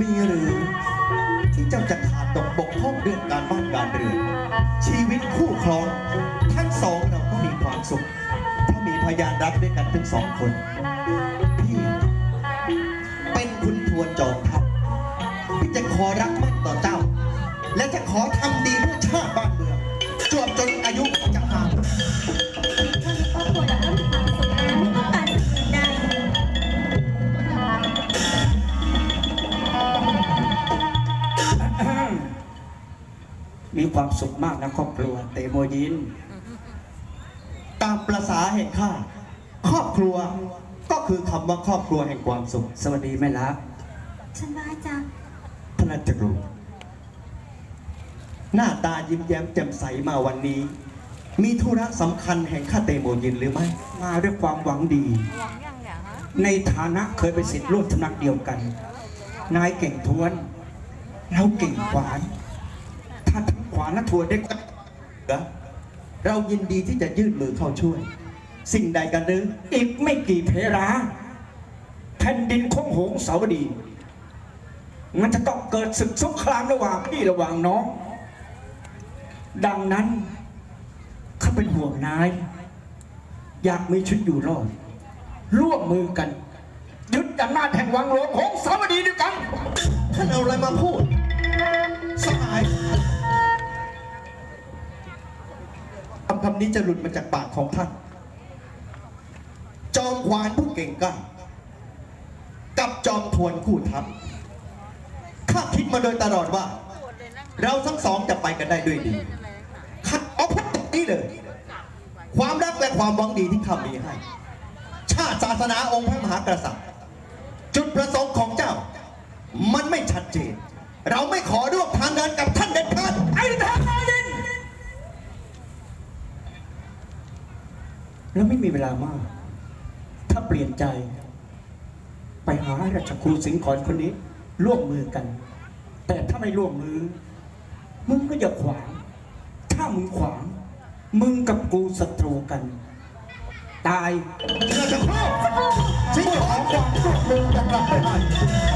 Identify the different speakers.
Speaker 1: มีหรือที่เจ้าจะขาดตกบกพร่องเรื่องการบ้านการเรือนชีวิตคู่ครอง ทั้งสองเราก็มีความสุขเพราะมีพยานรักด้วยกันทั้งสองคนพี่เป็นคุณทวนจอมทัพพี่จะขอรักมั่นต่อเจ้า และจะขอทำดีเพื่อชาติบ้านเมืองจวบจนอายุ
Speaker 2: มีความสุขมา
Speaker 3: กนะครอบครัว เตโมยิน
Speaker 1: ตามประษาแห่งข้าครอบครัว ก็คือคำว่าครอบครัวแห่งความสุข
Speaker 3: สวัสดีแม่ละ
Speaker 2: ฉันว่าจะ
Speaker 1: พระราชรูหน้าตายิ้มแย้มแจ่มใสมาวันนี้ มีธุระสำคัญแห่งข้าเตโมยินหรือไม่
Speaker 3: มาด้วยความหวังดี
Speaker 4: หวังยังเนี่ยฮะ
Speaker 3: ในฐานะเคยเป็นศิษย์ร่วมสำนักเดียวกัน นายเก่งทวน เราเก่งขวานถ้าทั้ง ขวานและทวนได้
Speaker 1: เหรอเรายินดีที่จะยื่นมือเข้าช่วย สิ่งใดกันหรือ
Speaker 3: อีกไม่กี่เพราแผ่นดินคงหงสาวดี มันจะต้องเกิดศึกสงครามระหว่างพี่ระหว่างน้อง ดังนั้นข้าเป็นห่วงนาย อยากมีชีวิตอยู่รอดร่วมมือกันยึดอำนาจแห่งวังหลวงหงสาวดีด้วยกัน
Speaker 1: ท่านเอาอะไรมาพูด คำนี้จะหลุดมาจากปากของท่าน จอมขวานผู้เก่งกล้ากับจอมทวนคู่ทัพข้าคิดมาโดยตลอดว่า เราทั้งสองจะไปกันได้ด้วยดีข้าเอาพูดตรงนี้เลย ความรักและความหวังดีที่ข้ามีให้ ชาติศาสนาองค์พระมหากษัตริย์ จุดประสงค์ของเจ้า มันไม่ชัดเจน เราไม่ขอร่วมทางเดินกับท่านเด็ดขาด
Speaker 3: ไอ้ทางนายิน แล้วไม่มีเวลามาก ถ้าเปลี่ยนใจ ไปหาราชครูสิงห์ขอนคนนี้ ร่วมมือกัน แต่ถ้าไม่ร่วมมือ มึงก็อย่าขวาง ถ้ามึงขวาง มึงกับกูศัตรูกัน ตาย
Speaker 1: เราจะครอบสิ่งของความสุขมึงจะกลับไปให้ไม่ก็ต้องกลับ